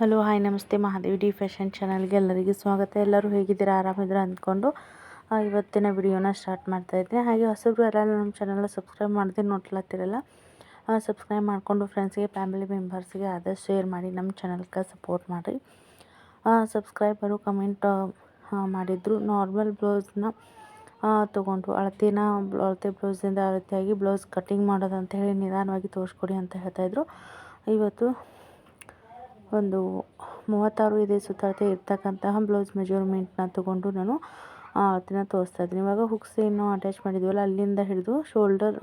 Hello, hi, ನಮಸ್ತೆ. Mahadevi D fashion ಚಾನಲ್ಗೆ ಎಲ್ಲರಿಗೂ ಸ್ವಾಗತ. ಎಲ್ಲರೂ ಹೇಗಿದ್ದೀರಾ? ಆರಾಮಿದ್ದೀರಾ ಅಂದ್ಕೊಂಡು ಇವತ್ತಿನ ವಿಡಿಯೋನ ಸ್ಟಾರ್ಟ್ ಮಾಡ್ತಾ ಇದ್ದೀನಿ ಹಾಗೆ ಹೊಸಬ್ರು ಯಾರು ನಮ್ಮ ಚಾನಲ್ನ ಸಬ್ಸ್ಕ್ರೈಬ್ ಮಾಡದೆ ನೋಡ್ಲತ್ತಿರಲ್ಲ ಸಬ್ಸ್ಕ್ರೈಬ್ ಮಾಡಿಕೊಂಡು ಫ್ರೆಂಡ್ಸ್ಗೆ, ಫ್ಯಾಮಿಲಿ ಮೆಂಬರ್ಸ್ಗೆ ಆದಷ್ಟು ಶೇರ್ ಮಾಡಿ, ನಮ್ಮ ಚಾನಲ್ಗೆ ಸಪೋರ್ಟ್ ಮಾಡಿ ಸಬ್ಸ್ಕ್ರೈಬರು ಕಮೆಂಟ್ ಮಾಡಿದರು. ನಾರ್ಮಲ್ ಬ್ಲೌಸ್ನ ತೊಗೊಂಡು ಅಳತೆನ ಅಳತೆ ಬ್ಲೌಸಿಂದ ಅಳತೆಯಾಗಿ ಬ್ಲೌಸ್ ಕಟ್ಟಿಂಗ್ ಮಾಡೋದು ಅಂತ ಹೇಳಿ ನಿಧಾನವಾಗಿ ತೋರಿಸ್ಕೊಡಿ ಅಂತ ಹೇಳ್ತಾಯಿದ್ರು ಇವತ್ತು ಒಂದು ಮೂವತ್ತಾರು ಇದೆ ಸುತ್ತಳತೆ ಇರ್ತಕ್ಕಂತಹ ಬ್ಲೌಸ್ ಮೆಜರ್ಮೆಂಟ್ನ ತೊಗೊಂಡು ನಾನು ಅದನ್ನು ತೋರಿಸ್ತಾ ಇದ್ದೀನಿ. ಇವಾಗ ಹುಕ್ಸ್ ಏನು ಅಟ್ಯಾಚ್ ಮಾಡಿದ್ವಲ್ಲ, ಅಲ್ಲಿಂದ ಹಿಡಿದು ಶೋಲ್ಡರ್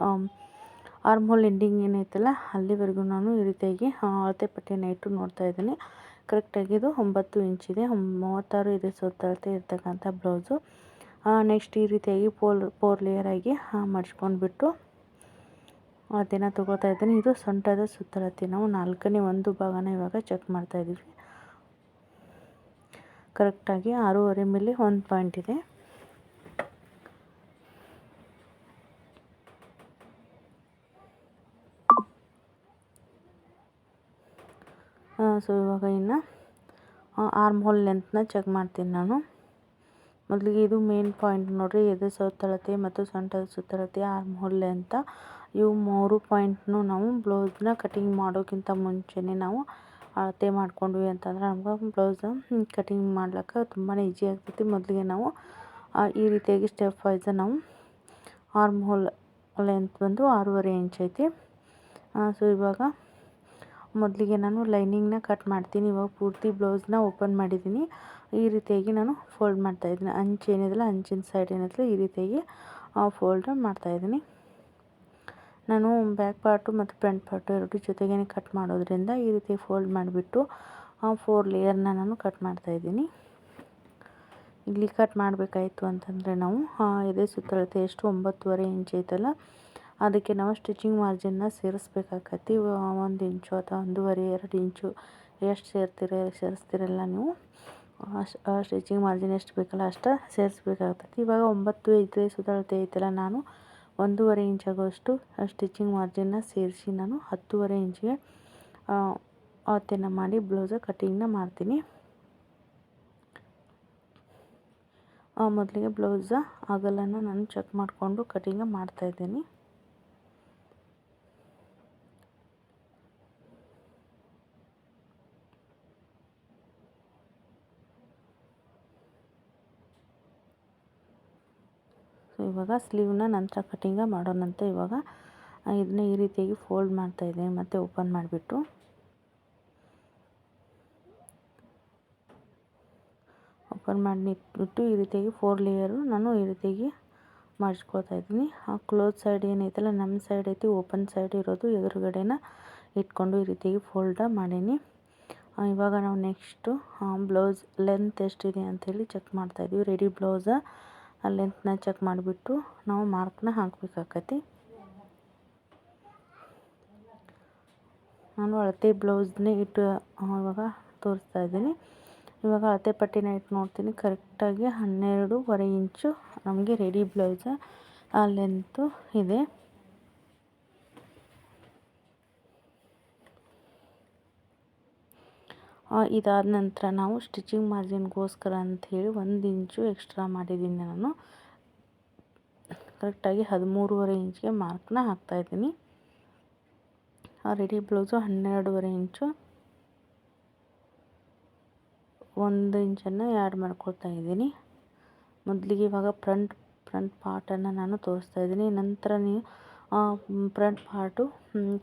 ಆರ್ಮ್ ಹೋಲ್ ಎಂಡಿಂಗ್ ಏನೈತಲ್ಲ, ಅಲ್ಲಿವರೆಗೂ ನಾನು ಈ ರೀತಿಯಾಗಿ ಅಳತೆ ಪಟ್ಟಿಯನ್ನು ಇಟ್ಟು ನೋಡ್ತಾ ಇದ್ದೀನಿ. ಕರೆಕ್ಟಾಗಿ ಇದು ಒಂಬತ್ತು ಇಂಚಿದೆ ಮೂವತ್ತಾರು ಇದೆ ಸುತ್ತಳತೆ ಇರ್ತಕ್ಕಂಥ ಬ್ಲೌಸು. ನೆಕ್ಸ್ಟ್ ಈ ರೀತಿಯಾಗಿ ಪೋಲ್ ಫೋರ್ ಲೇಯರಾಗಿ ಮಡ್ಚ್ಕೊಂಡ್ಬಿಟ್ಟು ಅದನ್ನು ತಗೋತಾ ಇದ್ದೀನಿ. ಇದು ಸೊಂಟದ ಸುತ್ತಳತೆ ನಾವು ನಾಲ್ಕನೇ ಒಂದು ಭಾಗನ ಇವಾಗ ಚೆಕ್ ಮಾಡ್ತಾ ಇದ್ದೀವಿ. ಕರೆಕ್ಟಾಗಿ ಆರೂವರೆ ಮೇಲೆ ಒಂದು ಪಾಯಿಂಟ್ ಇದೆ. ಸೊ ಇವಾಗ ಇನ್ನು ಆರ್ಮ್ ಹೋಲ್ ಲೆಂತ್ನ ಚೆಕ್ ಮಾಡ್ತೀನಿ ನಾನು. ಮೊದಲಿಗೆ ಇದು ಮೇನ್ ಪಾಯಿಂಟ್ ನೋಡಿರಿ, ಎದೆ ಸುತ್ತಳತೆ ಮತ್ತು ಸೊಂಟದ ಸುತ್ತಳತೆ ಆರ್ಮ್ ಹೋಲ್ ಅಂತ ಇವು ಮೂರು ಪಾಯಿಂಟ್ನು ನಾವು ಬ್ಲೌಸ್ನ ಕಟಿಂಗ್ ಮಾಡೋಕ್ಕಿಂತ ಮುಂಚೆನೇ ನಾವು ಅಳತೆ ಮಾಡ್ಕೊಂಡ್ವಿ ಅಂತಂದ್ರೆ ನಮ್ಗೆ ಬ್ಲೌಸ್ ಕಟಿಂಗ್ ಮಾಡ್ಲಿಕ್ಕೆ ತುಂಬಾ ಈಜಿ ಆಗ್ತೈತಿ. ಮೊದಲಿಗೆ ನಾವು ಈ ರೀತಿಯಾಗಿ ಸ್ಟೆಪ್ ವೈಸ್ ನಾವು ಆರ್ಮ್ ಹೋಲ್ ಲೆಂತ್ ಬಂದು ಆರೂವರೆ ಇಂಚ್ ಐತಿ. ಸೊ ಇವಾಗ ಮೊದಲಿಗೆ ನಾನು ಲೈನಿಂಗ್ನ ಕಟ್ ಮಾಡ್ತೀನಿ. ಇವಾಗ ಪೂರ್ತಿ ಬ್ಲೌಸ್ನ ಓಪನ್ ಮಾಡಿದ್ದೀನಿ. ಈ ರೀತಿಯಾಗಿ ನಾನು ಫೋಲ್ಡ್ ಮಾಡ್ತಾಯಿದ್ದೀನಿ ಅಂಚು ಏನಿದೆಯಲ್ಲ, ಅಂಚಿನ ಸೈಡ್ ಏನಿದ್ರೆ ಈ ರೀತಿಯಾಗಿ ಫೋಲ್ಡ್ ಮಾಡ್ತಾಯಿದ್ದೀನಿ ನಾನು ಬ್ಯಾಕ್ ಪಾರ್ಟು ಮತ್ತು ಫ್ರಂಟ್ ಪಾರ್ಟು ಎರಡು ಜೊತೆಗೇ ಕಟ್ ಮಾಡೋದ್ರಿಂದ ಈ ರೀತಿ ಫೋಲ್ಡ್ ಮಾಡಿಬಿಟ್ಟು, ಆ ಫೋರ್ ಲೇಯರ್ನ ನಾನು ಕಟ್ ಮಾಡ್ತಾಯಿದ್ದೀನಿ ಇಲ್ಲಿ ಕಟ್ ಮಾಡಬೇಕಾಯಿತು ಅಂತಂದರೆ ನಾವು ಎದೆ ಸುತ್ತಳತೆ ಎಷ್ಟು? ಒಂಬತ್ತುವರೆ ಇಂಚ್ ಐತಲ್ಲ? ಅದಕ್ಕೆ ನಾವು ಸ್ಟಿಚಿಂಗ್ ಮಾರ್ಜಿನ್ನ ಸೇರಿಸ್ಬೇಕಾಗತ್ತಿ. ಒಂದು ಇಂಚು ಅಥವಾ ಒಂದೂವರೆ, ಎರಡು ಇಂಚು ಎಷ್ಟು ಸೇರ್ತೀರ, ಸೇರಿಸ್ತೀರಲ್ಲ ನೀವು? ಸ್ಟಿಚಿಂಗ್ ಮಾರ್ಜಿನ್ ಎಷ್ಟು ಬೇಕಲ್ಲ ಅಷ್ಟು ಸೇರಿಸ್ಬೇಕಾಗ್ತೈತಿ. ಇವಾಗ ಒಂಬತ್ತು ಐದು ಸುತ್ತಳತೆ ಐತಲ್ಲ ನಾನು. ಒಂದೂವರೆ ಆಗೋಷ್ಟು ಸ್ಟಿಚಿಂಗ್ ಮಾರ್ಜಿನ್ನ ಸೇರಿಸಿ ನಾನು ಹತ್ತೂವರೆ ಇಂಚಿಗೆ ಅಳತೆನ ಮಾಡಿ ಬ್ಲೌಸ ಕಟ್ಟಿಂಗ್ನ ಮಾಡ್ತೀನಿ. ಮೊದಲಿಗೆ ಬ್ಲೌಸ ಅಗಲನ್ನು ನಾನು ಚೆಕ್ ಮಾಡಿಕೊಂಡು ಕಟ್ಟಿಂಗ ಮಾಡ್ತಾಯಿದ್ದೀನಿ ಸೊ ಇವಾಗ ಸ್ಲೀವ್ನ ನಂತರ ಕಟಿಂಗ ಮಾಡೋಣಂತೆ ಇವಾಗ ಇದನ್ನ ಈ ರೀತಿಯಾಗಿ ಫೋಲ್ಡ್ ಮಾಡ್ತಾ ಮಾಡ್ತಾಯಿದ್ದೀನಿ ಮತ್ತು ಓಪನ್ ಮಾಡಿಬಿಟ್ಟು. ಓಪನ್ ಮಾಡಿಬಿಟ್ಟು ಈ ರೀತಿಯಾಗಿ ಫೋರ್ ಲೇಯರು ನಾನು ಈ ರೀತಿಯಾಗಿ ಮಾಡಿಸ್ಕೊಳ್ತಾ ಇದ್ದೀನಿ. ಆ ಕ್ಲೋಸ್ ಸೈಡ್ ಏನೈತಲ್ಲ ನಮ್ಮ ಸೈಡ್ ಐತಿ, ಓಪನ್ ಸೈಡ್ ಇರೋದು, ಎದುರುಗಡೆನ ಇಟ್ಕೊಂಡು ಈ ರೀತಿಯಾಗಿ ಫೋಲ್ಡ ಮಾಡೀನಿ. ಇವಾಗ ನಾವು ನೆಕ್ಸ್ಟು ಬ್ಲೌಸ್ ಲೆಂತ್ ಎಷ್ಟಿದೆ ಅಂಥೇಳಿ ಚೆಕ್ ಮಾಡ್ತಾಯಿದ್ದೀವಿ ರೆಡಿ ಬ್ಲೌಸ ಲೆಂತ್ನ ಚೆಕ್ ಮಾಡಿಬಿಟ್ಟು ನಾವು ಮಾರ್ಕ್ನ ಹಾಕಬೇಕಾಗತ್ತೆ ನಾನು ಅಳತೆ ಬ್ಲೌಸ್ನೇ ಇಟ್ಟು ಇವಾಗ ತೋರಿಸ್ತಾ ಇದ್ದೀನಿ. ಇವಾಗ ಅಳತೆ ಪಟ್ಟಿನ ಇಟ್ಟು ನೋಡ್ತೀನಿ. ಕರೆಕ್ಟಾಗಿ ಹನ್ನೆರಡೂವರೆ ಇಂಚು ನಮಗೆ ರೆಡಿ ಬ್ಲೌಸ ಆ ಲೆಂತು ಇದೆ. ಇದಾದ ನಂತರ ನಾವು ಸ್ಟಿಚಿಂಗ್ ಮಾರ್ಜಿನ್ಗೋಸ್ಕರ ಅಂಥೇಳಿ ಒಂದು ಇಂಚು ಎಕ್ಸ್ಟ್ರಾ ಮಾಡಿದ್ದೀನಿ ನಾನು. ಕರೆಕ್ಟಾಗಿ ಹದಿಮೂರುವರೆ ಇಂಚಿಗೆ ಮಾರ್ಕ್ನ ಹಾಕ್ತಾಯಿದ್ದೀನಿ ರೆಡಿ ಬ್ಲೌಸು ಹನ್ನೆರಡೂವರೆ ಇಂಚು ಒಂದು ಇಂಚನ್ನು ಆ್ಯಡ್ ಮಾಡ್ಕೊಳ್ತಾ ಇದ್ದೀನಿ. ಮೊದಲಿಗೆ ಇವಾಗ ಫ್ರಂಟ್ ಫ್ರಂಟ್ ಪಾರ್ಟನ್ನು ನಾನು ತೋರಿಸ್ತಾ ಇದ್ದೀನಿ. ನಂತರ ನೀವು ಫ್ರಂಟ್ ಪಾರ್ಟು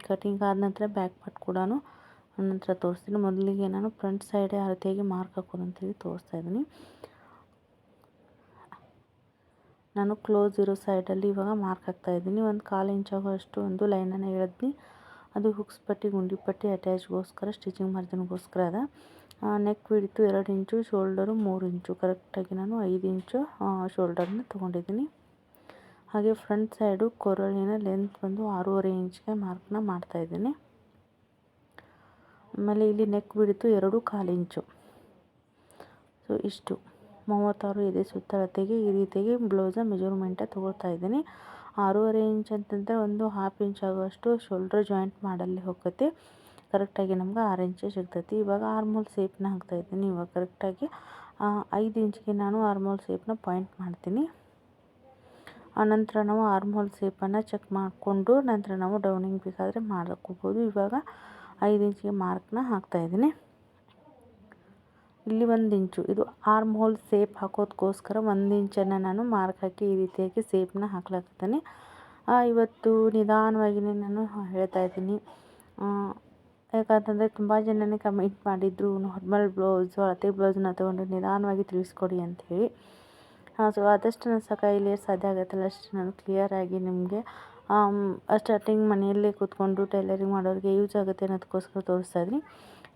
ಕಟಿಂಗ್ ಆದ ನಂತರ ಬ್ಯಾಕ್ ಪಾರ್ಟ್ ಕೂಡ ನಂತರ ತೋರಿಸ್ತೀನಿ. ಮೊದಲಿಗೆ ನಾನು ಫ್ರಂಟ್ ಸೈಡೇ ಅಳತೆಗೆ ಮಾರ್ಕ್ ಹಾಕೋದು ಅಂತೇಳಿ ತೋರಿಸ್ತಾ ಇದ್ದೀನಿ. ನಾನು ಕ್ಲೋಸ್ ಇರೋ ಸೈಡಲ್ಲಿ ಇವಾಗ ಮಾರ್ಕ್ ಹಾಕ್ತಾ ಇದ್ದೀನಿ. ಒಂದು ಕಾಲು ಇಂಚಾಗುವಷ್ಟು ಒಂದು ಲೈನನ್ನು ಎಳೆದ್ನಿ ಅದು ಹುಕ್ಸ್ ಪಟ್ಟಿ, ಗುಂಡಿ ಪಟ್ಟಿ ಅಟ್ಯಾಚ್ಗೋಸ್ಕರ ಸ್ಟಿಚಿಂಗ್ ಮಾರ್ಜಿನ್ಗೋಸ್ಕರ ಅದ. ನೆಕ್ ಹಿಡಿತು ಎರಡು ಇಂಚು ಶೋಲ್ಡರು ಮೂರು ಇಂಚು ಕರೆಕ್ಟಾಗಿ ನಾನು ಐದು ಇಂಚು ಶೋಲ್ಡರ್ನ ತೊಗೊಂಡಿದ್ದೀನಿ. ಹಾಗೆ ಫ್ರಂಟ್ ಸೈಡು ಕೊರಳಿನ ಲೆಂತ್ ಬಂದು ಆರೂವರೆ ಇಂಚ್ಗೆ ಮಾರ್ಕ್ನ ಮಾಡ್ತಾಯಿದ್ದೀನಿ ಆಮೇಲೆ ಇಲ್ಲಿ ನೆಕ್ ಬಿಡಿತು ಎರಡು ಕಾಲು ಇಂಚು ಸೊ ಇಷ್ಟು ಮೂವತ್ತಾರು ಇದೆ ಸುತ್ತಳತೆಗೆ ಈ ರೀತಿಯಾಗಿ ಬ್ಲೌಸ ಮೆಜರ್ಮೆಂಟ ತೊಗೊಳ್ತಾ ಇದ್ದೀನಿ ಆರೂವರೆ ಇಂಚ್ ಅಂತಂದರೆ ಒಂದು ಹಾಫ್ ಇಂಚ್ ಆಗುವಷ್ಟು ಶೋಲ್ಡ್ರ್ ಜಾಯಿಂಟ್ ಮಾಡಲ್ಲಿ ಹೋಗುತ್ತೆ ಕರೆಕ್ಟಾಗಿ ನಮ್ಗೆ ಆರು ಇಂಚು ಸಿಗ್ತೈತಿ ಇವಾಗ ಆರ್ಮೋಲ್ ಸೇಪ್ನ ಹಾಕ್ತಾಯಿದ್ದೀನಿ ಇವಾಗ ಕರೆಕ್ಟಾಗಿ ಐದು ಇಂಚಿಗೆ ನಾನು ಆರ್ಮೋಲ್ ಸೇಪ್ನ ಪಾಯಿಂಟ್ ಮಾಡ್ತೀನಿ ಆನಂತರ ನಾವು ಆರ್ಮೋಲ್ ಸೇಪನ್ನು ಚೆಕ್ ಮಾಡಿಕೊಂಡು ನಂತರ ನಾವು ಡೌನಿಂಗ್ ಬೇಕಾದರೆ ಮಾಡ್ಕೋಬೋದು ಇವಾಗ ಐದು ಇಂಚಿಗೆ ಮಾರ್ಕ್ನ ಹಾಕ್ತಾಯಿದ್ದೀನಿ ಇಲ್ಲಿ ಒಂದು ಇಂಚು. ಇದು ಆರ್ಮ್ ಹೋಲ್ ಸೇಪ್ ಹಾಕೋದಕ್ಕೋಸ್ಕರ ಒಂದು ಇಂಚನ್ನು ನಾನು ಮಾರ್ಕ್ ಹಾಕಿ ಈ ರೀತಿಯಾಗಿ ಸೇಪ್ನ ಹಾಕ್ಲಾಗ್ತೀನಿ ಇವತ್ತು ನಿಧಾನವಾಗಿಯೇ ನಾನು ಹೇಳ್ತಾ ಇದ್ದೀನಿ. ಯಾಕಂತಂದರೆ ತುಂಬ ಜನನೇ ಕಮೆಂಟ್ ಮಾಡಿದ್ರು ನಾರ್ಮಲ್ ಬ್ಲೌಸು ಅಳತೆ ಬ್ಲೌಸನ್ನ ತೊಗೊಂಡು ನಿಧಾನವಾಗಿ ತಿಳಿಸ್ಕೊಡಿ ಅಂಥೇಳಿ. ಸೊ ಆದಷ್ಟು ನನ್ನ ಸಹ ಕೈಲಿ ಸಾಧ್ಯ ಆಗುತ್ತಲ್ಲ, ಅಷ್ಟು ನಾನು ಕ್ಲಿಯರಾಗಿ ನಿಮಗೆ ಸ್ಟಾರ್ಟಿಂಗ್ ಮನೆಯಲ್ಲೇ ಕೂತ್ಕೊಂಡು ಟೈಲರಿಂಗ್ ಮಾಡೋರಿಗೆ ಯೂಸ್ ಆಗುತ್ತೆ ಅನ್ನೋದಕ್ಕೋಸ್ಕರ ತೋರಿಸ್ತಾ ಇದ್ದೀನಿ.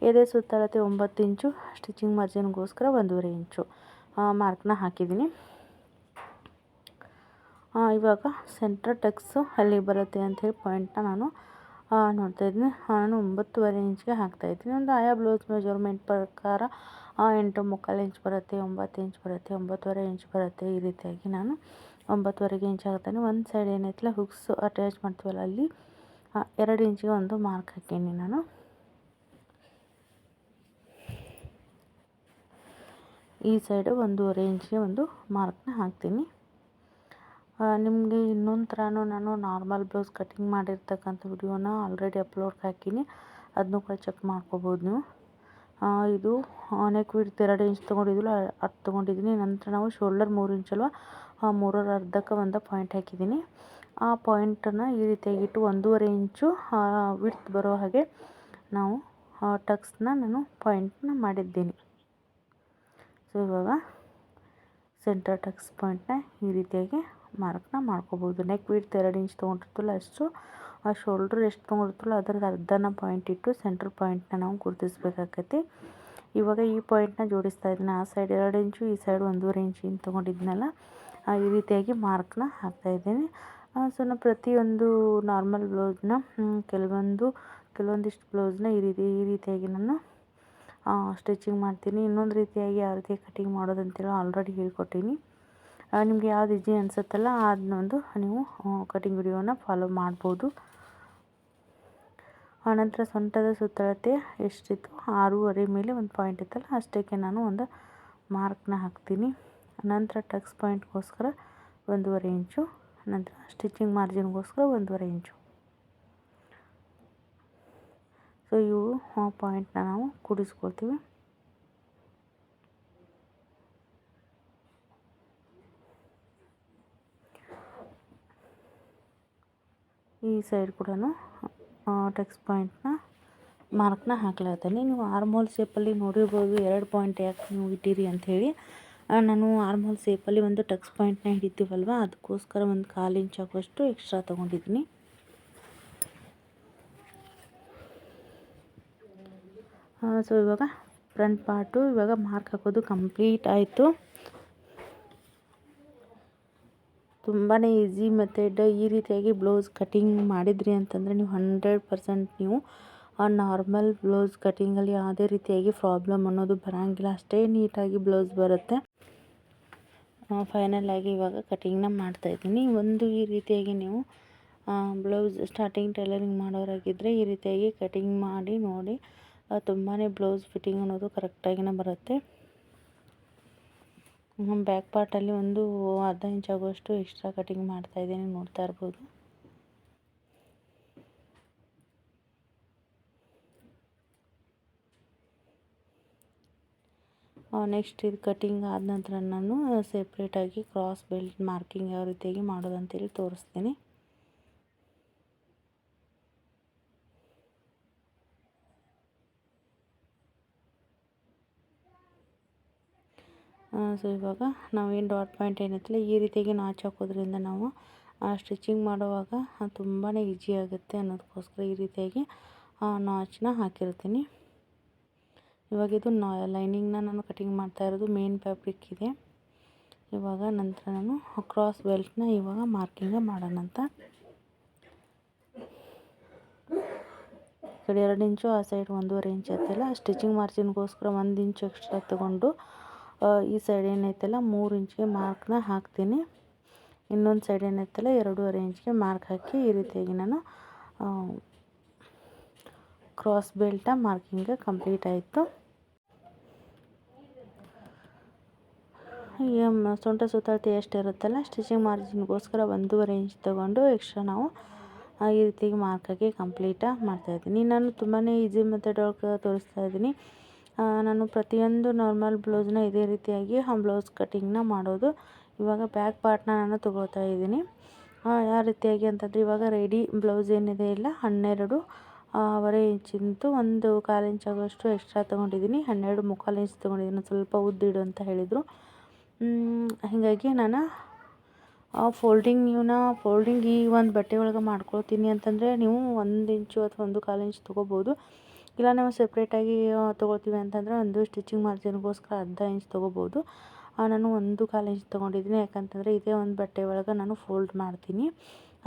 ಎದೆ ಸುತ್ತಳತೆ ಒಂಬತ್ತು ಇಂಚು ಸ್ಟಿಚಿಂಗ್ ಮಾರ್ಜಿನ್ಗೋಸ್ಕರ ಒಂದೂವರೆ ಇಂಚು. ಮಾರ್ಕ್ನ ಹಾಕಿದ್ದೀನಿ. ಇವಾಗ ಸೆಂಟ್ರ್ ಟಕ್ಸು ಅಲ್ಲಿ ಬರುತ್ತೆ ಅಂಥೇಳಿ ಪಾಯಿಂಟ್ನ ನಾನು ನೋಡ್ತಾ ಇದ್ದೀನಿ. ನಾನು ಒಂಬತ್ತುವರೆ ಇಂಚ್ಗೆ ಹಾಕ್ತಾಯಿದ್ದೀನಿ ಒಂದು ಆಯಾ ಬ್ಲೌಸ್ ಮೆಜರ್ಮೆಂಟ್ ಪ್ರಕಾರ ಎಂಟು ಮುಕ್ಕಾಲು ಇಂಚ್ ಬರುತ್ತೆ, ಒಂಬತ್ತು ಇಂಚ್ ಬರುತ್ತೆ, ಒಂಬತ್ತುವರೆ ಇಂಚ್ ಬರುತ್ತೆ ಈ ರೀತಿಯಾಗಿ ನಾನು ಒಂಬತ್ತುವರೆಗೆ ಇಂಚ್ ಆಗುತ್ತಾನೆ. ಒಂದು ಸೈಡ್ ಏನೈತಲ್ಲ ಹುಕ್ಸ್ ಅಟ್ಯಾಚ್ ಮಾಡ್ತೀವಲ್ಲ ಅಲ್ಲಿ ಎರಡು ಇಂಚಿಗೆ ಒಂದು ಮಾರ್ಕ್ ಹಾಕೀನಿ ನಾನು. ಈ ಸೈಡು ಒಂದೂವರೆ ಇಂಚಿಗೆ ಒಂದು ಮಾರ್ಕ್ನ ಹಾಕ್ತೀನಿ. ನಿಮಗೆ ಇನ್ನೊಂದು ಥರನೂ ನಾನು ನಾರ್ಮಲ್ ಬ್ಲೌಸ್ ಕಟಿಂಗ್ ಮಾಡಿರ್ತಕ್ಕಂಥ ವಿಡಿಯೋನ ಆಲ್ರೆಡಿ ಅಪ್ಲೋಡ್ ಹಾಕೀನಿ ಅದನ್ನೂ ಕೂಡ ಚೆಕ್ ಮಾಡ್ಕೋಬೋದು ನೀವು. ಇದು ನೆಕ್ ವಿಡ್ತ್ ಎರಡು ಇಂಚ್ ತೊಗೊಂಡಿದ್ದಿಲ್ಲ ಅದು ತೊಗೊಂಡಿದ್ದೀನಿ. ನಂತರ ನಾವು ಶೋಲ್ಡರ್ ಮೂರು ಇಂಚಲ್ವ ಮೂರರ ಅರ್ಧಕ್ಕೆ ಒಂದು ಪಾಯಿಂಟ್ ಹಾಕಿದ್ದೀನಿ ಆ ಪಾಯಿಂಟನ್ನು ಈ ರೀತಿಯಾಗಿ ಇಟ್ಟು ಒಂದೂವರೆ ಇಂಚು ವಿಡ್ತ್ ಬರೋ ಹಾಗೆ ನಾವು ಟಕ್ಸ್ನ ನಾನು ಪಾಯಿಂಟ್ನ ಮಾಡಿದ್ದೀನಿ. ಸೊ ಇವಾಗ ಸೆಂಟರ್ ಟಕ್ಸ್ ಪಾಯಿಂಟ್ನ ಈ ರೀತಿಯಾಗಿ ಮಾರ್ಕ್ನ ಮಾಡ್ಕೋಬೋದು. ನೆಕ್ ವಿಡ್ತ್ ಎರಡು ಇಂಚ್ ತೊಗೊಂಡಿರ್ತಲ್ಲ ಅಷ್ಟು, ಆ ಶೋಲ್ಡ್ರ್ ಎಷ್ಟು ತೊಗೊಂಡಿರ್ತಲ್ಲ ಅದ್ರದ್ದು ಅರ್ಧನ ಪಾಯಿಂಟ್ ಇಟ್ಟು ಸೆಂಟ್ರ್ ಪಾಯಿಂಟ್ನ ನಾವು ಗುರುತಿಸ್ಬೇಕಾಗತ್ತೆ ಇವಾಗ ಈ ಪಾಯಿಂಟ್ನ ಜೋಡಿಸ್ತಾ ಇದ್ದೀನಿ. ಆ ಸೈಡ್ ಎರಡು ಇಂಚು, ಈ ಸೈಡ್ ಒಂದೂವರೆ ಇಂಚು ಏನು ತೊಗೊಂಡಿದ್ನಲ್ಲ ಈ ರೀತಿಯಾಗಿ ಮಾರ್ಕ್ನ ಹಾಕ್ತಾಯಿದ್ದೀನಿ ಸೊ ನಾನು ಪ್ರತಿಯೊಂದು ನಾರ್ಮಲ್ ಬ್ಲೌಸ್ನ ಕೆಲವೊಂದು, ಕೆಲವೊಂದಿಷ್ಟು ಬ್ಲೌಸ್ನ ಈ ರೀತಿ, ಈ ರೀತಿಯಾಗಿ ನಾನು ಸ್ಟಿಚಿಂಗ್ ಮಾಡ್ತೀನಿ. ಇನ್ನೊಂದು ರೀತಿಯಾಗಿ ಯಾವ ರೀತಿ ಕಟಿಂಗ್ ಮಾಡೋದಂತೇಳಿ ಆಲ್ರೆಡಿ ಹೇಳ್ಕೊಟ್ಟೀನಿ. ನಿಮಗೆ ಯಾವ್ದು ಈಜಿ ಅನಿಸುತ್ತಲ್ಲ ಅದನ್ನೊಂದು ನೀವು ಕಟಿಂಗ್ ವಿಡಿಯೋನ ಫಾಲೋ ಮಾಡ್ಬೋದು. ಆನಂತರ ಸೊಂಟದ ಸುತ್ತಳತೆ ಎಷ್ಟಿತ್ತು? ಆರೂವರೆ ಮೇಲೆ ಒಂದು ಪಾಯಿಂಟ್ ಇತ್ತಲ್ಲ, ಅಷ್ಟಕ್ಕೆ ನಾನು ಒಂದು ಮಾರ್ಕ್ನ ಹಾಕ್ತೀನಿ. ನಂತರ ಟಕ್ಸ್ ಪಾಯಿಂಟ್ಗೋಸ್ಕರ ಒಂದೂವರೆ ಇಂಚು, ನಂತರ ಸ್ಟಿಚಿಂಗ್ ಮಾರ್ಜಿನ್ಗೋಸ್ಕರ ಒಂದೂವರೆ ಇಂಚು. ಸೊ, ಇವು ಆ ಪಾಯಿಂಟ್ನ ನಾವು ಕೂಡಿಸ್ಕೊಳ್ತೀವಿ. ಈ ಸೈಡ್ ಕೂಡ ಟೆಕ್ಸ್ ಪಾಯಿಂಟ್ನ ಮಾರ್ಕ್ನ ಹಾಕ್ಲಾಗ್ತಾನೆ ನೀವು ಆರ್ಮೋಲ್ ಶೇಪಲ್ಲಿ ನೋಡಿರ್ಬೋದು, ಎರಡು ಪಾಯಿಂಟ್ ಯಾಕೆ ನೀವು ಇಟ್ಟಿರಿ ಅಂಥೇಳಿ ನಾನು ಆರ್ಮೋಲ್ ಸೇಪಲ್ಲಿ ಒಂದು ಟಕ್ಸ್ ಪಾಯಿಂಟ್ನ ಹಿಡಿತೀವಲ್ವ? ಅದಕ್ಕೋಸ್ಕರ ಒಂದು ಕಾಲು ಇಂಚ್ ಆಗುವಷ್ಟು ಎಕ್ಸ್ಟ್ರಾ ತೊಗೊಂಡಿದ್ದೀನಿ. ಸೊ ಇವಾಗ ಫ್ರಂಟ್ ಪಾರ್ಟು ಇವಾಗ ಮಾರ್ಕ್ ಹಾಕೋದು ಕಂಪ್ಲೀಟ್ ಆಯಿತು. ತುಂಬಾ ಈಸಿ ಮೆಥಡ್ ಈ ರೀತಿಯಾಗಿ ಬ್ಲೌಸ್ ಕಟಿಂಗ್ ಮಾಡಿದ್ರಿ ಅಂತಂದರೆ ನೀವು ಹಂಡ್ರೆಡ್ ಪರ್ಸೆಂಟ್ ನೀವು ನಾರ್ಮಲ್ ಬ್ಲೌಸ್ ಕಟಿಂಗಲ್ಲಿ ಯಾವುದೇ ರೀತಿಯಾಗಿ ಪ್ರಾಬ್ಲಮ್ ಅನ್ನೋದು ಬರೋಂಗಿಲ್ಲ. ಅಷ್ಟೇ ನೀಟಾಗಿ ಬ್ಲೌಸ್ ಬರುತ್ತೆ. ಫೈನಲ್ ಆಗಿ ಇವಾಗ ಕಟಿಂಗ್ನ ಮಾಡ್ತಾಯಿದ್ದೀನಿ ಒಂದು ಈ ರೀತಿಯಾಗಿ ನೀವು ಬ್ಲೌಸ್ ಸ್ಟಾರ್ಟಿಂಗ್ ಟೈಲರಿಂಗ್ ಮಾಡೋರಾಗಿದ್ದರೆ ಈ ರೀತಿಯಾಗಿ ಕಟಿಂಗ್ ಮಾಡಿ, ನೋಡಿ ತುಂಬಾ ಬ್ಲೌಸ್ ಫಿಟ್ಟಿಂಗ್ ಅನ್ನೋದು ಕರೆಕ್ಟಾಗಿನೇ ಬರುತ್ತೆ. ಬ್ಯಾಕ್ ಪಾರ್ಟಲ್ಲಿ ಒಂದು ಅರ್ಧ ಇಂಚ್ ಆಗುವಷ್ಟು ಎಕ್ಸ್ಟ್ರಾ ಕಟಿಂಗ್ ಮಾಡ್ತಾಯಿದ್ದೀನಿ ನೋಡ್ತಾ ಇರ್ಬೋದು. ನೆಕ್ಸ್ಟ್ ಇದು ಕಟಿಂಗ್ ಆದ ನಂತರ ನಾನು ಸೆಪ್ರೇಟಾಗಿ ಕ್ರಾಸ್ ಬೆಲ್ಟ್ ಮಾರ್ಕಿಂಗ್ ಯಾವ ರೀತಿಯಾಗಿ ಮಾಡೋದು ಅಂತೇಳಿ ತೋರಿಸ್ತೀನಿ. ಸೊ ಇವಾಗ ನಾವೇನು ಡಾಟ್ ಪಾಯಿಂಟ್ ಏನೈತಲ್ಲ, ಈ ರೀತಿಯಾಗಿ ನಾಚ್ ಹಾಕೋದ್ರಿಂದ ನಾವು ಸ್ಟಿಚಿಂಗ್ ಮಾಡುವಾಗ ತುಂಬಾ ಈಜಿ ಆಗುತ್ತೆ ಅನ್ನೋದಕ್ಕೋಸ್ಕರ ಈ ರೀತಿಯಾಗಿ ನಾಚನ್ನ ಹಾಕಿರ್ತೀನಿ. ಇವಾಗ ಇದು ನಾ ಲೈನಿಂಗ್ನ ನಾನು ಕಟಿಂಗ್ ಮಾಡ್ತಾ ಇರೋದು ಮೇನ್ ಫ್ಯಾಬ್ರಿಕ್ ಇದೆ. ಇವಾಗ ನಂತರ ನಾನು ಕ್ರಾಸ್ ಬೆಲ್ಟ್ನ ಇವಾಗ ಮಾರ್ಕಿಂಗ ಮಾಡೋಣ ಅಂತ. ಕಡೆ ಎರಡು ಇಂಚು ಆ ಸೈಡ್ ಒಂದೂವರೆ ಇಂಚು ಐತಲ್ಲ ಸ್ಟಿಚಿಂಗ್ ಮಾರ್ಜಿನ್ಗೋಸ್ಕರ ಒಂದು ಇಂಚು ಎಕ್ಸ್ಟ್ರಾ ತೊಗೊಂಡು ಈ ಸೈಡ್ ಏನೈತಲ್ಲ, ಮೂರು ಇಂಚಿಗೆ ಮಾರ್ಕ್ನ ಹಾಕ್ತೀನಿ. ಇನ್ನೊಂದು ಸೈಡ್ ಏನೈತಲ್ಲ, ಎರಡೂವರೆ ಇಂಚ್ಗೆ ಮಾರ್ಕ್ ಹಾಕಿ ಈ ರೀತಿಯಾಗಿ ನಾನು ಕ್ರಾಸ್ ಬೆಲ್ಟ ಮಾರ್ಕಿಂಗ್ ಕಂಪ್ಲೀಟ್ ಆಯಿತು. ಸೊಂಟ ಸುತ್ತಳತೆ ಎಷ್ಟಿರುತ್ತಲ್ಲ ಸ್ಟಿಚಿಂಗ್ ಮಾರ್ಜಿನ್ಗೋಸ್ಕರ ಒಂದೂವರೆ ಇಂಚ್ ತೊಗೊಂಡು ಎಕ್ಸ್ಟ್ರಾ ನಾವು ಈ ಈ ರೀತಿ ಮಾರ್ಕಾಗಿ ಕಂಪ್ಲೀಟ ಮಾಡ್ತಾಯಿದ್ದೀನಿ ನಾನು ತುಂಬಾ ಈಸಿ ಮೆಥಡ್ ಒಳಗೆ ತೋರಿಸ್ತಾ ಇದ್ದೀನಿ. ನಾನು ಪ್ರತಿಯೊಂದು ನಾರ್ಮಲ್ ಬ್ಲೌಸ್ನ ಇದೇ ರೀತಿಯಾಗಿ ಆ ಬ್ಲೌಸ್ ಕಟ್ಟಿಂಗ್ನ ಮಾಡೋದು. ಇವಾಗ ಬ್ಯಾಕ್ ಪಾರ್ಟ್ನ ನಾನು ತೊಗೊಳ್ತಾ ಇದ್ದೀನಿ. ಯಾವ ರೀತಿಯಾಗಿ ಅಂತಂದರೆ ಇವಾಗ ರೆಡಿ ಬ್ಲೌಸ್ ಏನಿದೆ ಇಲ್ಲ, ಹನ್ನೆರಡು ಅವರೆ ವರೆ ಇಂಚಿಂತು ಒಂದು ಕಾಲು ಇಂಚ್ ಆಗೋಷ್ಟು ಎಕ್ಸ್ಟ್ರಾ ತೊಗೊಂಡಿದ್ದೀನಿ. ಹನ್ನೆರಡು ಮುಕ್ಕಾಲು ಇಂಚ್ ತೊಗೊಂಡಿದ್ದೀನಿ. ಸ್ವಲ್ಪ ಉದ್ದಿಡು ಅಂತ ಹೇಳಿದರು. ಹೀಗಾಗಿ ನಾನು ಆ ಫೋಲ್ಡಿಂಗ್ ಇವನ್ನ ಫೋಲ್ಡಿಂಗ್ ಈ ಒಂದು ಬಟ್ಟೆ ಒಳಗೆ ಮಾಡ್ಕೊಳ್ತೀನಿ ಅಂತಂದರೆ ನೀವು ಒಂದು ಇಂಚು ಅಥವಾ ಒಂದು ಕಾಲು ಇಂಚು ತೊಗೋಬೋದು. ಇಲ್ಲ ನಾವು ಸಪ್ರೇಟಾಗಿ ತೊಗೊಳ್ತೀವಿ ಅಂತಂದರೆ ಒಂದು ಸ್ಟಿಚಿಂಗ್ ಮಾರ್ಜಿನ್ಗೋಸ್ಕರ ಅರ್ಧ ಇಂಚ್ ತೊಗೋಬೋದು. ನಾನು ಒಂದು ಕಾಲು ಇಂಚ್ ತೊಗೊಂಡಿದ್ದೀನಿ. ಯಾಕಂತಂದರೆ ಇದೇ ಒಂದು ಬಟ್ಟೆ ಒಳಗೆ ನಾನು ಫೋಲ್ಡ್ ಮಾಡ್ತೀನಿ.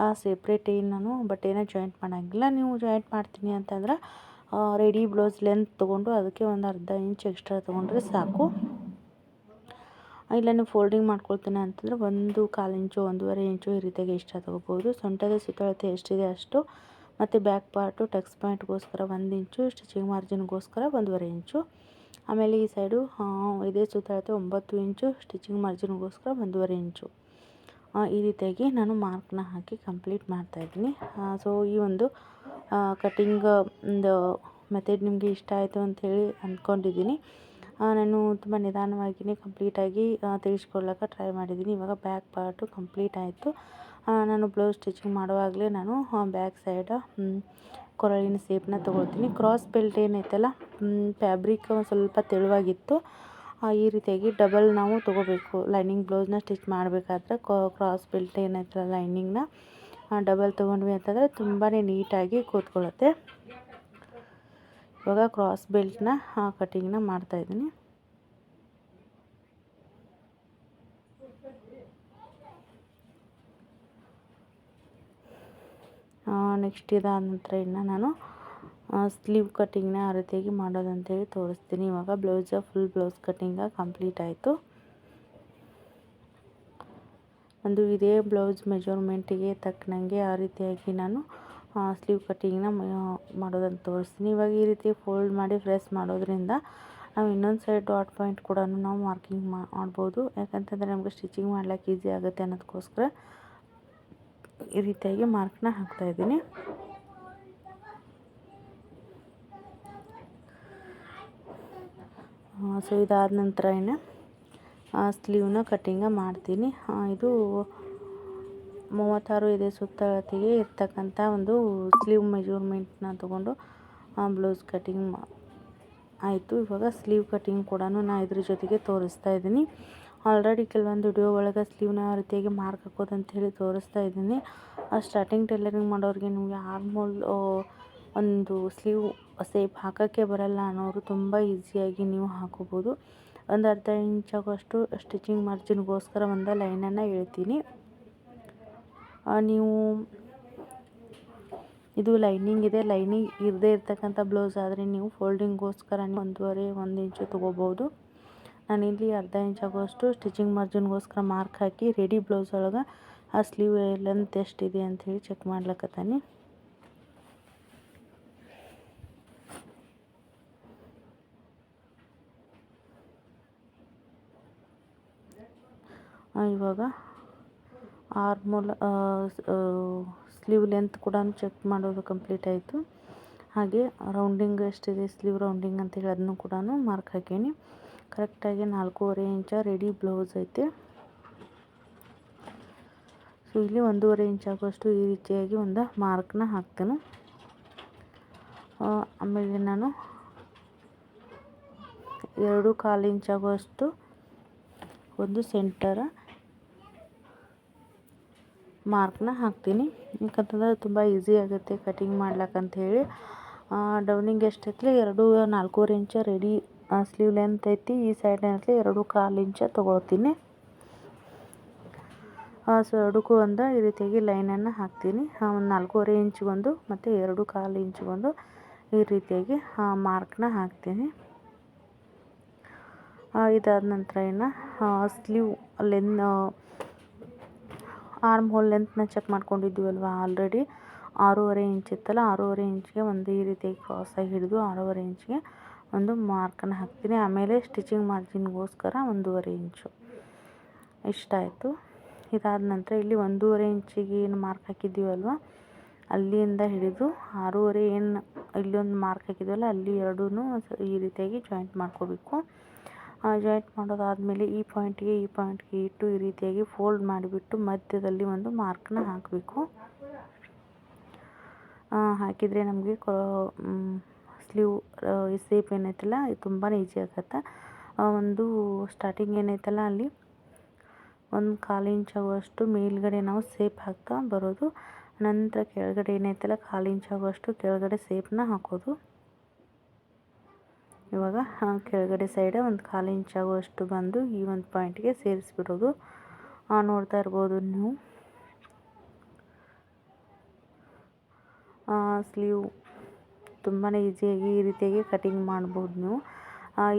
ಆ ಸೆಪ್ರೇಟ್ ಏನು ನಾನು ಬಟ್ಟೆನ ಜಾಯಿಂಟ್ ಮಾಡೋಂಗಿಲ್ಲ. ನೀವು ಜಾಯಿಂಟ್ ಮಾಡ್ತೀನಿ ಅಂತಂದ್ರೆ ರೆಡಿ ಬ್ಲೌಸ್ ಲೆಂತ್ ತೊಗೊಂಡು ಅದಕ್ಕೆ ಒಂದು ಅರ್ಧ ಇಂಚ್ ಎಕ್ಸ್ಟ್ರಾ ತೊಗೊಂಡ್ರೆ ಸಾಕು. ಇಲ್ಲ, ನೀವು ಫೋಲ್ಡಿಂಗ್ ಮಾಡ್ಕೊಳ್ತೀನಿ ಅಂತಂದರೆ ಒಂದು ಕಾಲು ಇಂಚು ಒಂದೂವರೆ ಇಂಚು ಈ ರೀತಿಯಾಗಿ ಇಷ್ಟ ತೊಗೋಬೋದು. ಸೊಂಟದ ಸುತ್ತಳತೆ ಎಷ್ಟಿದೆ ಅಷ್ಟು, ಮತ್ತು ಬ್ಯಾಕ್ ಪಾರ್ಟು ಟಕ್ಸ್ ಪಾಯಿಂಟ್ಗೋಸ್ಕರ ಒಂದು ಇಂಚು ಸ್ಟಿಚಿಂಗ್ ಮಾರ್ಜಿನ್ಗೋಸ್ಕರ ಒಂದೂವರೆ ಇಂಚು. ಆಮೇಲೆ ಈ ಸೈಡು ಇದೇ ಸುತ್ತಳತೆ ಒಂಬತ್ತು ಇಂಚು ಸ್ಟಿಚಿಂಗ್ ಮಾರ್ಜಿನ್ಗೋಸ್ಕರ ಒಂದೂವರೆ ಇಂಚು. ಈ ರೀತಿಯಾಗಿ ನಾನು ಮಾರ್ಕ್ನ ಹಾಕಿ ಕಂಪ್ಲೀಟ್ ಮಾಡ್ತಾಯಿದ್ದೀನಿ ಸೊ ಈ ಒಂದು ಕಟಿಂಗ್ ಒಂದು ಮೆಥಡ್ ನಿಮಗೆ ಇಷ್ಟ ಆಯಿತು ಅಂಥೇಳಿ ಅಂದ್ಕೊಂಡಿದ್ದೀನಿ. ನಾನು ತುಂಬ ನಿಧಾನವಾಗಿಯೇ ಕಂಪ್ಲೀಟಾಗಿ ತೆಗೆಸ್ಕೊಳ್ಳೋಕೆ ಟ್ರೈ ಮಾಡಿದ್ದೀನಿ. ಇವಾಗ ಬ್ಯಾಕ್ ಪಾರ್ಟು ಕಂಪ್ಲೀಟ್ ಆಯಿತು. ನಾನು ಬ್ಲೌಸ್ ಸ್ಟಿಚಿಂಗ್ ಮಾಡುವಾಗಲೇ ನಾನು ಬ್ಯಾಕ್ ಸೈಡ್ ಕೊರಳಿನ ಸೇಪ್ನ ತೊಗೊಳ್ತೀನಿ. ಕ್ರಾಸ್ ಬೆಲ್ಟ್ ಏನೈತಲ್ಲ ಫ್ಯಾಬ್ರಿಕ್ ಒಂದು ಸ್ವಲ್ಪ ತೆಳುವಾಗಿತ್ತು. ಈ ರೀತಿಯಾಗಿ ಡಬಲ್ ನಾವು ತೊಗೋಬೇಕು. ಲೈನಿಂಗ್ ಬ್ಲೌಸ್ನ ಸ್ಟಿಚ್ ಮಾಡಬೇಕಾದ್ರೆ ಕ್ರಾಸ್ ಬೆಲ್ಟ್ ಏನೈತಲ್ಲ ಲೈನಿಂಗ್ನ ಡಬಲ್ ತೊಗೊಂಡ್ವಿ ಅಂತಂದರೆ ತುಂಬಾ ನೀಟಾಗಿ ಕೂತ್ಕೊಳ್ಳುತ್ತೆ. ಇವಾಗ ಕ್ರಾಸ್ ಬೆಲ್ಟ್ನ ಕಟಿಂಗ್ನ ಮಾಡ್ತಾಯಿದ್ದೀನಿ ನೆಕ್ಸ್ಟ್ ಇದಾದ ನಂತರ ಇನ್ನು ನಾನು ಸ್ಲೀವ್ ಕಟ್ಟಿಂಗ್ನ ಆ ರೀತಿಯಾಗಿ ಮಾಡೋದಂತೇಳಿ ತೋರಿಸ್ತೀನಿ. ಇವಾಗ blouse full blouse cutting complete ಆಯಿತು. ಒಂದು ಇದೇ ಬ್ಲೌಸ್ ಮೆಜರ್ಮೆಂಟಿಗೆ ತಕ್ಕನಂಗೆ ಆ ರೀತಿಯಾಗಿ ನಾನು ಸ್ಲೀವ್ ಕಟ್ಟಿಂಗ್ನ ಮಾಡೋದನ್ನು ತೋರಿಸ್ತೀನಿ. ಇವಾಗ ಈ ರೀತಿ ಫೋಲ್ಡ್ ಮಾಡಿ ಫ್ರೆಸ್ ಮಾಡೋದ್ರಿಂದ ನಾವು ಇನ್ನೊಂದು ಸೈಡ್ ಡಾಟ್ ಪಾಯಿಂಟ್ ಕೂಡ ನಾವು ಮಾರ್ಕಿಂಗ್ ಮಾಡ್ಬೋದು. ಯಾಕಂತಂದರೆ ನಮಗೆ ಸ್ಟಿಚಿಂಗ್ ಮಾಡ್ಲಿಕ್ಕೆ ಈಸಿ ಆಗುತ್ತೆ ಅನ್ನೋದಕ್ಕೋಸ್ಕರ ಈ ರೀತಿಯಾಗಿ ಮಾರ್ಕ್ನ ಹಾಕ್ತಾಯಿದ್ದೀನಿ ಸೊ ಇದಾದ ನಂತರ ಏನು ಸ್ಲೀವ್ನ ಕಟ್ಟಿಂಗ ಮಾಡ್ತೀನಿ. ಇದು ಮೂವತ್ತಾರು ಇದೆ ಸುತ್ತಳತೆಗೆ ಇರ್ತಕ್ಕಂಥ ಒಂದು ಸ್ಲೀವ್ ಮೆಜರ್ಮೆಂಟ್ನ ತೊಗೊಂಡು ಬ್ಲೌಸ್ ಕಟಿಂಗ್ ಆಯಿತು. ಇವಾಗ ಸ್ಲೀವ್ ಕಟಿಂಗ್ ಕೂಡ ನಾನು ಇದ್ರ ಜೊತೆಗೆ ತೋರಿಸ್ತಾ ಇದ್ದೀನಿ. ಆಲ್ರೆಡಿ ಕೆಲವೊಂದು ವಿಡಿಯೋ ಒಳಗೆ ಸ್ಲೀವ್ನ ಯಾವ ರೀತಿಯಾಗಿ ಮಾರ್ಕ್ ಹಾಕೋದು ಅಂತ ಹೇಳಿ ತೋರಿಸ್ತಾ ಇದ್ದೀನಿ. ಸ್ಟಾರ್ಟಿಂಗ್ ಟೈಲರಿಂಗ್ ಮಾಡೋರಿಗೆ ನಿಮಗೆ ಆರ್ಮೋಲ್ ಒಂದು ಸ್ಲೀವ್ ಸೇಪ್ ಹಾಕೋಕ್ಕೆ ಬರಲ್ಲ ಅನ್ನೋರು ತುಂಬ ಈಸಿಯಾಗಿ ನೀವು ಹಾಕೋಬೋದು. ಒಂದು ಅರ್ಧ ಇಂಚಾಗುವಷ್ಟು ಸ್ಟಿಚಿಂಗ್ ಮಾರ್ಜಿನ್ಗೋಸ್ಕರ ಒಂದು ಲೈನನ್ನು ಹೇಳ್ತೀನಿ. ಆ, ನೀವು ಇದು ಲೈನಿಂಗ್ ಇದೆ, ಲೈನಿಂಗ್ ಇರದೇ ಇರ್ತಕ್ಕಂಥ ಬ್ಲೌಸ್ ಆದರೆ ನೀವು ಫೋಲ್ಡಿಂಗ್ಗೋಸ್ಕರ ಒಂದೂವರೆ, ಒಂದು ಇಂಚು ತೊಗೋಬೋದು. ನಾನಿಲ್ಲಿ ಅರ್ಧ ಇಂಚ್ ಆಗೋಷ್ಟು ಸ್ಟಿಚಿಂಗ್ ಮಾರ್ಜಿನ್ಗೋಸ್ಕರ ಮಾರ್ಕ್ ಹಾಕಿ ರೆಡಿ ಬ್ಲೌಸ್ ಒಳಗೆ ಆ ಸ್ಲೀವ್ ಲೆಂತ್ ಎಷ್ಟಿದೆ ಅಂಥೇಳಿ ಚೆಕ್ ಮಾಡ್ಲಕ್ಕತ್ತಾನೆ ಇವಾಗ ಆರ್ಮೋಲ್ ಸ್ಲೀವ್ ಲೆಂತ್ ಕೂಡ ಚೆಕ್ ಮಾಡೋದು ಕಂಪ್ಲೀಟ್ ಆಯಿತು. ಹಾಗೆ ರೌಂಡಿಂಗ್ ಎಷ್ಟಿದೆ ಸ್ಲೀವ್ ರೌಂಡಿಂಗ್ ಅಂತೇಳಿ ಅದನ್ನು ಕೂಡ ಮಾರ್ಕ್ ಹಾಕೀನಿ. ಕರೆಕ್ಟಾಗಿ ನಾಲ್ಕೂವರೆ ಇಂಚ ರೆಡಿ ಬ್ಲೌಸ್ ಐತೆ. ಸೊ, ಇಲ್ಲಿ ಒಂದೂವರೆ ಇಂಚ್ ಆಗುವಷ್ಟು ಈ ರೀತಿಯಾಗಿ ಒಂದು ಮಾರ್ಕ್ನ ಹಾಕ್ತೇನೆ. ಆಮೇಲೆ ನಾನು ಎರಡು ಕಾಲು ಇಂಚ್ ಆಗುವಷ್ಟು ಒಂದು ಸೆಂಟರ ಮಾರ್ಕ್ನ ಹಾಕ್ತೀನಿ. ಯಾಕಂತಂದ್ರೆ ತುಂಬ ಈಸಿ ಆಗುತ್ತೆ ಕಟಿಂಗ್ ಮಾಡ್ಲಿಕ್ಕೆ ಹೇಳಿ ಡೌನಿಂಗ್ ಎಷ್ಟೈತಿ ಎರಡು, ನಾಲ್ಕೂವರೆ ಇಂಚ ರೆಡಿ ಸ್ಲೀವ್ ಲೆಂತ್ ಐತಿ. ಈ ಸೈಡ್ ಏನೈತಿ ಎರಡು ಕಾಲು ಇಂಚ ತೊಗೊಳ್ತೀನಿ. ಸೊ ಎರಡಕ್ಕೂ ಒಂದು ಈ ರೀತಿಯಾಗಿ ಲೈನನ್ನು ಹಾಕ್ತೀನಿ. ಒಂದು ನಾಲ್ಕೂವರೆ ಇಂಚ್ಗೊಂದು ಮತ್ತು ಎರಡು ಕಾಲು ಇಂಚ್ಗೊಂದು ಈ ರೀತಿಯಾಗಿ ಮಾರ್ಕ್ನ ಹಾಕ್ತೀನಿ. ಇದಾದ ನಂತರ ಇನ್ನು ಸ್ಲೀವ್ ಲೆನ್ ಆರ್ಮ್ ಹೋಲ್ ಲೆಂತ್ನ ಚೆಕ್ ಮಾಡ್ಕೊಂಡಿದ್ದೀವಲ್ವ ಆಲ್ರೆಡಿ ಆರೂವರೆ ಇಂಚ್ ಇತ್ತಲ್ಲ, ಆರೂವರೆ ಇಂಚ್ಗೆ ಒಂದು ಈ ರೀತಿಯಾಗಿ ಕ್ರಾಸಾಗಿ ಹಿಡಿದು ಆರೂವರೆ ಇಂಚ್ಗೆ ಒಂದು ಮಾರ್ಕನ್ನು ಹಾಕ್ತೀನಿ. ಆಮೇಲೆ ಸ್ಟಿಚಿಂಗ್ ಮಾರ್ಜಿನ್ಗೋಸ್ಕರ ಒಂದೂವರೆ ಇಂಚು ಇಷ್ಟಾಯಿತು ಇದಾದ ನಂತರ ಇಲ್ಲಿ ಒಂದೂವರೆ ಇಂಚಿಗೆ ಏನು ಮಾರ್ಕ್ ಹಾಕಿದ್ದೀವಲ್ವ? ಅಲ್ಲಿಂದ ಹಿಡಿದು ಆರೂವರೆ ಏನು ಇಲ್ಲೊಂದು ಮಾರ್ಕ್ ಹಾಕಿದ್ದೀವಲ್ಲ ಅಲ್ಲಿ ಎರಡೂ ಈ ರೀತಿಯಾಗಿ ಜಾಯಿಂಟ್ ಮಾಡ್ಕೋಬೇಕು. ಜಾಯಿಂಟ್ ಮಾಡೋದಾದಮೇಲೆ ಈ ಪಾಯಿಂಟ್ಗೆ ಈ ಪಾಯಿಂಟ್ಗೆ ಇಟ್ಟು ಈ ರೀತಿಯಾಗಿ ಫೋಲ್ಡ್ ಮಾಡಿಬಿಟ್ಟು ಮಧ್ಯದಲ್ಲಿ ಒಂದು ಮಾರ್ಕ್ನ ಹಾಕಬೇಕು. ಹಾಕಿದರೆ ನಮಗೆ ಸ್ಲೀವ್ ಸೇಪ್ ಏನೈತಲ್ಲ ತುಂಬಾ ಈಸಿ ಆಗುತ್ತೆ. ಒಂದು ಸ್ಟಾರ್ಟಿಂಗ್ ಏನೈತಲ್ಲ ಅಲ್ಲಿ, ಒಂದು ಕಾಲು ಇಂಚ್ ಆಗುವಷ್ಟು ಮೇಲ್ಗಡೆ ನಾವು ಸೇಪ್ ಹಾಕ್ತಾ ಬರೋದು. ನಂತರ ಕೆಳಗಡೆ ಏನೈತಲ್ಲ, ಕಾಲು ಇಂಚ್ ಆಗುವಷ್ಟು ಕೆಳಗಡೆ ಸೇಪ್ನ ಹಾಕೋದು. ಇವಾಗ ಕೆಳಗಡೆ ಸೈಡ ಒಂದು ಕಾಲು ಇಂಚ್ ಆಗುವಷ್ಟು ಬಂದು ಈ ಒಂದು ಪಾಯಿಂಟ್ಗೆ ಸೇರಿಸ್ಬಿಡೋದು. ನೋಡ್ತಾ ಇರ್ಬೋದು ನೀವು. ಸ್ಲೀವ್ ತುಂಬಾ ಈಸಿಯಾಗಿ ಈ ರೀತಿಯಾಗಿ ಕಟಿಂಗ್ ಮಾಡ್ಬೋದು ನೀವು.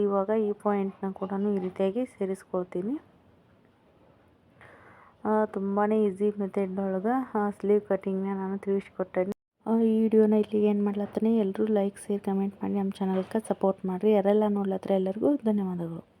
ಇವಾಗ ಈ ಪಾಯಿಂಟ್ನ ಕೂಡ ಈ ರೀತಿಯಾಗಿ ಸೇರಿಸ್ಕೊಳ್ತೀನಿ. ತುಂಬಾ ಈಸಿ ಮೆಥಡ್ನೊಳಗೆ ಸ್ಲೀವ್ ಕಟಿಂಗ್ನ ನಾನು ತಿಳಿಸ್ಕೊಟ್ಟೆ ಈ ವಿಡಿಯೋನ ಇಲ್ಲಿಗೆ ಏನು ಮಾಡ್ಲತ್ತಾನೆ? ಎಲ್ಲರೂ ಲೈಕ್ ಶೇರ್ ಕಮೆಂಟ್ ಮಾಡಿ ನಮ್ಮ ಚಾನಲ್ಗೆ ಸಪೋರ್ಟ್ ಮಾಡಿರಿ. ಯಾರೆಲ್ಲ ನೋಡ್ಲತ್ತರ ಎಲ್ಲರಿಗೂ ಧನ್ಯವಾದಗಳು.